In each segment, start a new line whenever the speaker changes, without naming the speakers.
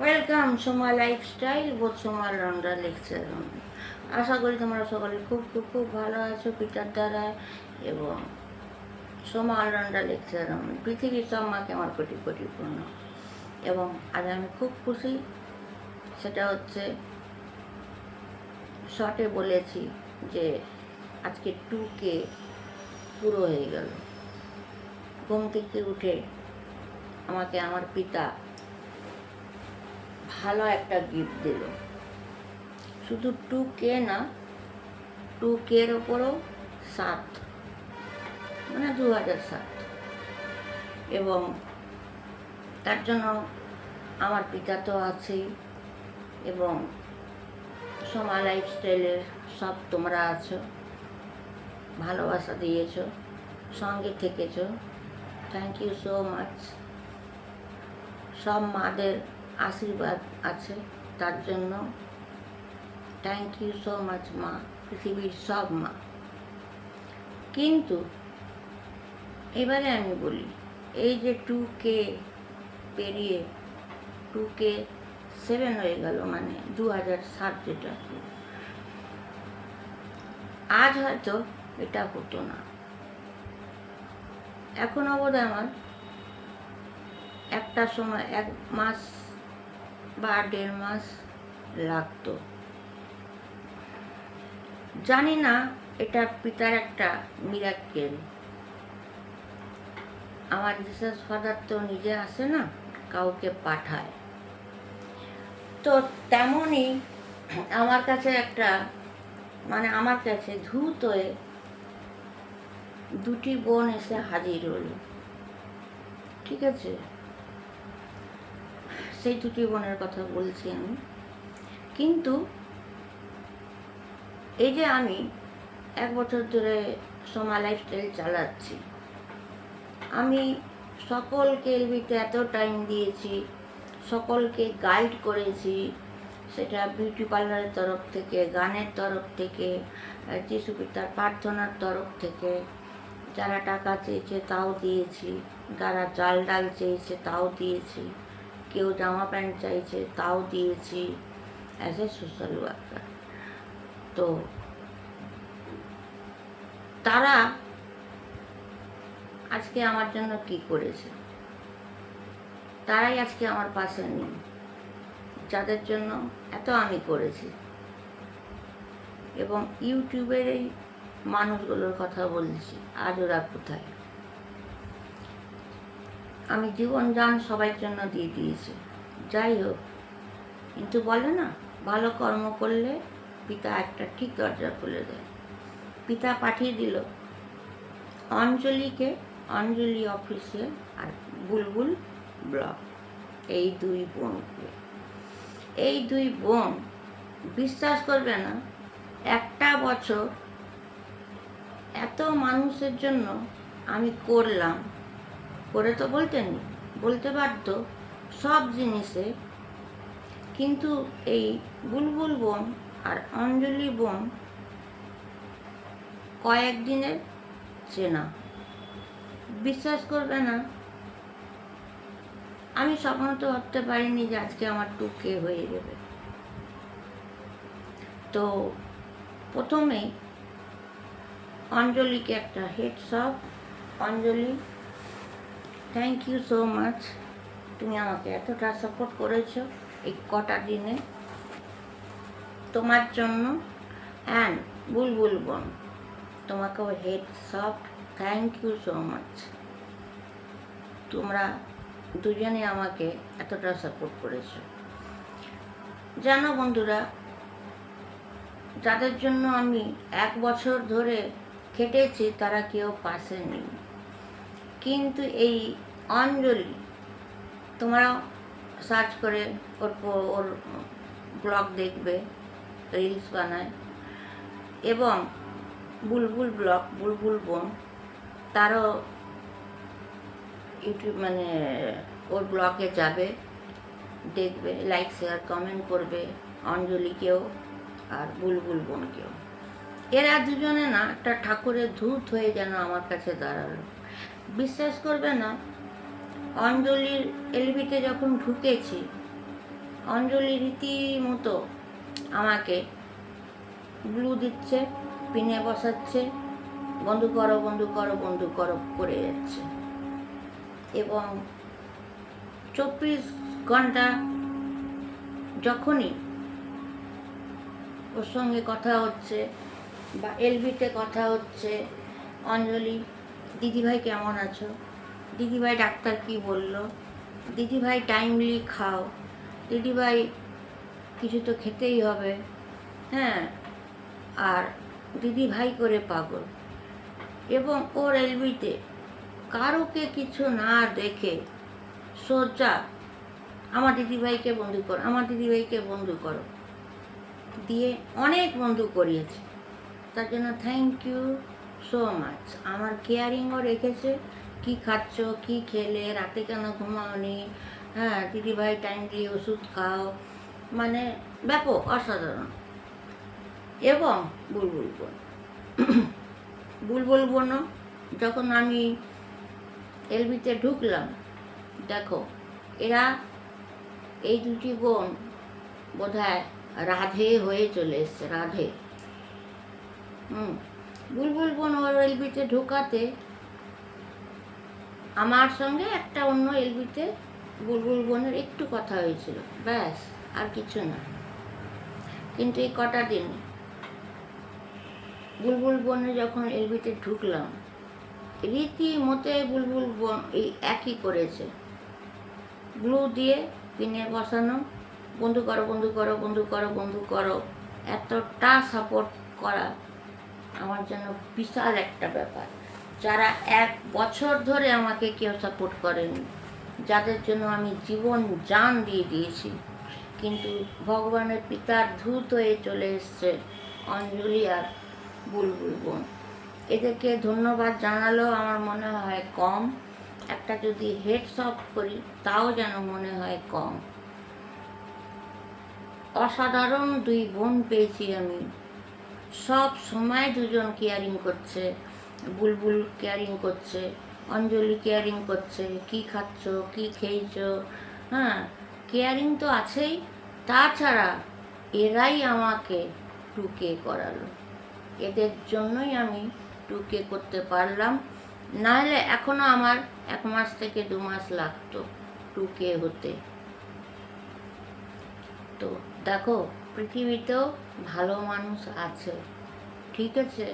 Welcome Soma lifestyle বোধ Soma লন্ডা lecture আশা করি তোমরা সকলে খুব খুব খুব ভালো আছো, পিতার দ্বারা এবং সোমা অলরাউন্ডার লেকচার পৃথিবীর সব মাকে আমার কোটি কোটি পূর্ণ। এবং আজ আমি খুব খুশি, সেটা হচ্ছে শর্টে বলেছি যে আজকে টু কে পুরো হয়ে গেল। ঘুম থেকে উঠে আমাকে আমার পিতা ভালো একটা গিফট দিল। শুধু টু কে না টু কের ওপরও সাত মানে দু হাজার সাত। এবং তার জন্য আমার পিতা তো আছেই, এবং সোমা লাইফস্টাইলের সব তোমরা আছো, ভালোবাসা দিয়েছ, সঙ্গে থেকেছো। থ্যাংক ইউ সো মাচ সব মাদের আশীর্বাদ আছে তার জন্য। থ্যাংক ইউ সো মাচ মা, পৃথিবীর সব মা। কিন্তু এবারে আমি বলি, এই যে টু কে পেরিয়ে টু কে সেভেন হয়ে গেল মানে দু হাজার সাত যেটা। আজ হয়তো এটা হতো না। এখন অবধি আমার একটা সময়, এক মাস বা দেড় মাস লাগতো। জানি না, এটা পিতার একটা মিরাক্কেল আমার জিসাস ফাদার তো নিজে আসে না, কাউকে পাঠায়। তো তেমনই আমার কাছে একটা মানে আমার কাছে ধূত হয়ে দুটি বোন এসে হাজির হলো। ঠিক আছে? সেই দুটি বোনের কথা বলছি আমি। কিন্তু এই যে আমি এক বছর ধরে সোমা লাইফস্টাইল চালাচ্ছি, আমি সকলকে এলবিতে এত টাইম দিয়েছি, সকলকে গাইড করেছি, সেটা বিউটি পার্লারের তরফ থেকে, গানের তরফ থেকে যিশু পিতার প্রার্থনার তরফ থেকে, যারা টাকা চেয়েছে তাও দিয়েছি, যারা চাল ডাল চেয়েছে তাও দিয়েছি। কেউ জামা প্যান্ট চাইছে, তাও দিয়েছি অ্যাজ এ সোশ্যাল ওয়ার্কার তো তারা আজকে আমার জন্য কি করেছে? তারাই আজকে আমার পাশে নেই। যাদের জন্য এত আমি করেছি। এবং ইউটিউবের এই মানুষগুলোর কথা বলছি, আজ ওরা কোথায়? আমি জীবন যান সবার জন্য দিয়ে দিয়েছি। যাই হোক, কিন্তু বলে না, ভালো কর্ম করলে পিতা একটা ঠিক দরজা খুলে দেয়। পিতা পাঠিয়ে দিল, অঞ্জলিকে, অঞ্জলি অফিসে আর বুলবুল ব্লক। এই দুই বোনকে, এই দুই বোন, বিশ্বাস করবে না, একটা বছর এত মানুষের জন্য আমি করলাম। করে তো বলতেন বলতে পারত সব জিনিসে। কিন্তু এই বুলবুল বোন আর অঞ্জলি বোন কয়েকদিনের চেনা। বিশ্বাস করবে না, আমি তো ভাবতে পারিনি যে আজকে আমার টুকে হয়ে যাবে। তো প্রথমেই অঞ্জলিকে একটা heads up Anjali thank you so much তুমি আমাকে এতটা সাপোর্ট করেছ এই কটা দিনে। তোমার জন্য অ্যান্ড বুলবুল বোন, তোমাকেও হেড সফট থ্যাংক ইউ সো মাচ তোমরা দুজনে আমাকে এতটা সাপোর্ট করেছ। জানো বন্ধুরা, যাদের জন্য আমি এক বছর ধরে খেটেছি, তারা কেউ পাশে নেই। কিন্তু এই অঞ্জলি তোমরা সার্চ করে ওর ওর ব্লগ দেখবে রিলস বানায়। এবং বুলবুল ব্লগ বুলবুল বোন, তারও ইউটিউব মানে ওর ব্লগে যাবে, দেখবে লাইক শেয়ার কমেন্ট করবে অঞ্জলিকেও আর বুলবুল বোনকেও। এরা দুজনে না একটা ঠাকুরের ধূত হয়ে যেন আমার কাছে দাঁড়াল। বিশ্বাস করবে না। অঞ্জলির এলবিতে যখন ঢুকেছি, অঞ্জলি রীতিমতো আমাকে গ্লু দিচ্ছে, পিনে বসাচ্ছে, বন্ধু করো বন্ধু করো বন্ধু করো করে যাচ্ছে। এবং চব্বিশ ঘণ্টা যখনই ওর সঙ্গে কথা হচ্ছে বা এলবিতে কথা হচ্ছে, অঞ্জলি দিদিভাই কেমন আছো? দিদিভাই ডাক্তার কি বলল? দিদিভাই টাইমলি খাও। দিদিভাই কিছু তো খেতেই হবে। হ্যাঁ আর দিদি ভাই করে পাগল। এবং ওর এলবিতে কারোকে কিছু না দেখে সোজা আমার দিদিভাইকে বন্ধু করো, আমার দিদিভাইকে বন্ধু করো। দিয়ে অনেক বন্ধু করিয়েছে। তার জন্য থ্যাংক ইউ সো মাচ আমার কেয়ারিংও রেখেছে। কি খাচ্ছ, কি খেলে, রাতে কেন ঘুমাওনি? হ্যাঁ দিদি দিদিভাই টাইমলি ওষুধ খাও। মানে ব্যাপক, অসাধারণ। এবং বুলবুল বোন। বুলবুল বোনও যখন আমি এলবিতে ঢুকলাম, দেখো, এরা এই দুটি বোন বোধহয় রাধে হয়ে চলে এসছে, রাধে। হুম। বুলবুল বোন ওর এলবিতে ঢোকাতে আমার সঙ্গে একটা অন্য এলবিতে বুলবুল বোনের একটু কথা হয়েছিল। ব্যাস, আর কিছু না। কিন্তু এই কটা দিন বুলবুল বনে যখন এলবিতে ঢুকলাম, রীতিমতে বুলবুল বন এই একই করেছে। গ্লু দিয়ে পিনে বসানো, বন্ধু করো বন্ধু করো বন্ধু করো বন্ধু করো, এতটা সাপোর্ট করা আমার জন্য বিশাল একটা ব্যাপার। যারা এক বছর ধরে আমাকে কেউ সাপোর্ট করেনি, যাদের জন্য আমি জীবন জান দিয়ে দিয়েছি। কিন্তু ভগবানের পিতার ধূত হয়ে চলে এসছে অঞ্জলি আর বুলবুল বোন। এদেরকে ধন্যবাদ জানালেও আমার মনে হয় কম। একটা যদি হেডস অফ করি, তাও যেন মনে হয় কম। অসাধারণ দুই বোন পেয়েছি আমি। সব সময় দুজন কেয়ারিং করছে। বুলবুল কেয়ারিং করছে, অঞ্জলি কেয়ারিং করছে, কি খাচ্ছ, কি খেয়েছো হ্যাঁ কেয়ারিং তো আছেই, তাছাড়া এরাই আমাকে টুকে করালো। এদের জন্যই আমি টুকে করতে পারলাম। নাহলে এখনও আমার এক মাস থেকে দু মাস লাগতো টুকে হতে। তো দেখো পৃথিবীতেও ভালো মানুষ আছে, ঠিক আছে?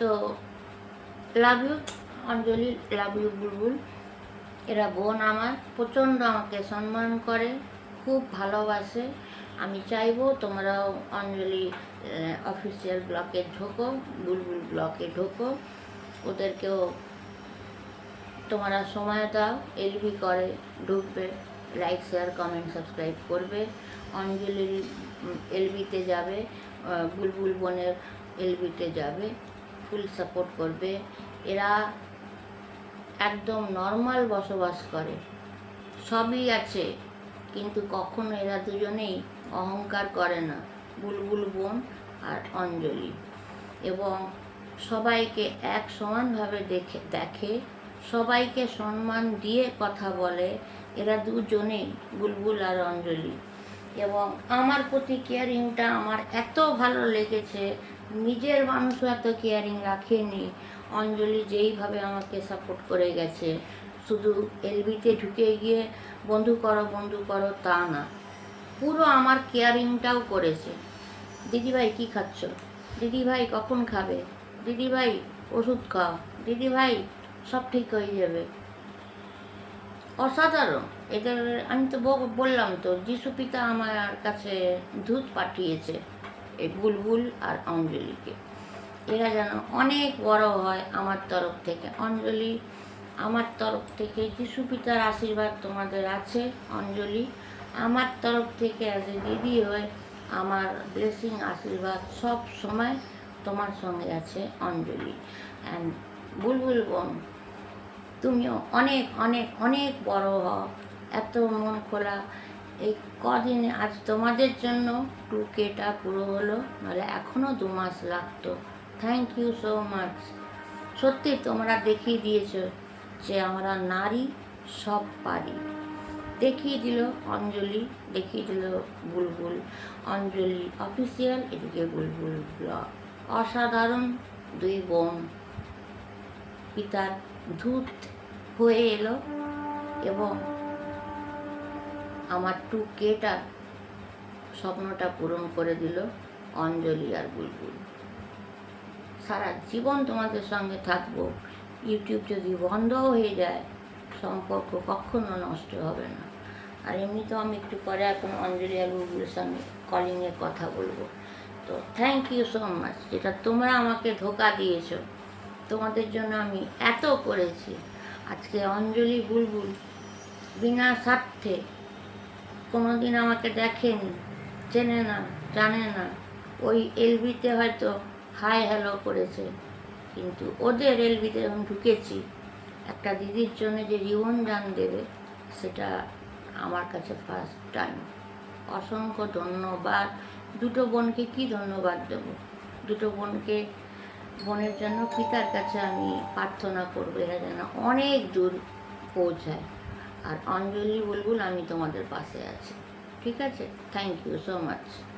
তো love you Anjali love you Bulbul. এরা বোন আমার, প্রচণ্ড আমাকে সম্মান করে, খুব ভালোবাসে। আমি চাইব তোমরাও অঞ্জলি অফিসিয়াল ব্লকে ঢোকো, বুলবুল ব্লকে ঢোকো। ওদেরকেও তোমরা সময় দাও এলবি করে, ঢুকবে। লাইক শেয়ার কমেন্ট সাবস্ক্রাইব করবে। অঞ্জলির এলবিতে যাবে বুলবুল বোনের এলবিতে যাবে ফুল সাপোর্ট করবে। এরা একদম নর্মাল বসবাস করে। সবই আছে, কিন্তু কখনো এরা দুজনেই অহংকার করে না। বুলবুল বোন আর অঞ্জলি। এবং সবাইকে এক সমানভাবে দেখে দেখে, সবাইকে সম্মান দিয়ে কথা বলে এরা দুজনেই বুলবুল আর অঞ্জলি। এবং আমার প্রতি কেয়ারিংটা আমার এত ভালো লেগেছে, নিজের মানুষও এত কেয়ারিং রাখেনি। অঞ্জলি যেইভাবে আমাকে সাপোর্ট করে গেছে, শুধু এলবিতে ঢুকে গিয়ে বন্ধু করো বন্ধু করো তা না। পুরো আমার কেয়ারিংটাও করেছে। দিদিভাই, কি খাচ্ছ? দিদিভাই কখন খাবে? দিদিভাই, ওষুধ খাও। দিদিভাই, সব ঠিক হয়ে যাবে। অসাধারণ। এদের, আমি তো বললাম তো, যিশু পিতা আমার কাছে দুধ পাঠিয়েছে, এই বুলবুল আর অঞ্জলিকে। এরা যেন অনেক বড় হয় আমার তরফ থেকে। অঞ্জলি, আমার তরফ থেকে, যিশু পিতার আশীর্বাদ তোমাদের আছে, অঞ্জলি। আমার তরফ থেকে অ্যাজ এ দিদি হয়ে আমার ব্লেসিং আশীর্বাদ সব সময় তোমার সঙ্গে আছে অঞ্জলি। অ্যান্ড বুলবুল বোন তুমিও অনেক অনেক অনেক বড় হও। এত মন খোলা। এই কদিনে আজ তোমাদের জন্য টু কেটা পুরো হলো, নাহলে এখনও দু মাস লাগতো। থ্যাংক ইউ সো মাচ সত্যি তোমরা দেখিয়ে দিয়েছ যে আমরা নারী, সব পারি। দেখিয়ে দিল অঞ্জলি, দেখিয়ে দিল বুলবুল। অঞ্জলি অফিসিয়াল এদিকে বুলবুল ব্লগ অসাধারণ দুই বোন, পিতার ধূত হয়ে এলো এবং আমার টু কেটা স্বপ্নটা পূরণ করে দিল অঞ্জলি আর বুলবুল। সারা জীবন তোমাদের সঙ্গে থাকব। ইউটিউব যদি বন্ধও হয়ে যায়, সম্পর্ক কখনো নষ্ট হবে না। আর এমনিতেও আমি একটু পরে এখন অঞ্জলি আর বুলবুলের সঙ্গে কলিংয়ে কথা বলব। তো থ্যাংক ইউ সো মাচ যেটা তোমরা আমাকে ধোকা দিয়েছ, তোমাদের জন্য আমি এত করেছি। আজকে অঞ্জলি বুলবুল বিনা স্বার্থে কোনোদিন আমাকে দেখেনি, চেনে না, জানে না। ওই এলবিতে হয়তো হাই হ্যালো করেছে, কিন্তু ওদের এলবিতে যখন ঢুকেছি। একটা দিদির জন্য যে জীবন দান দেবে, সেটা আমার কাছে ফার্স্ট টাইম অসংখ্য ধন্যবাদ। দুটো বোনকে কি ধন্যবাদ দেবো? দুটো বোনকে বোনের জন্য পিতার কাছে আমি প্রার্থনা করব, এরা যেন অনেক দূর পৌঁছায়। আর অঞ্জলি বুলবুল, আমি তোমাদের পাশে আছি। ঠিক আছে? Thank you so much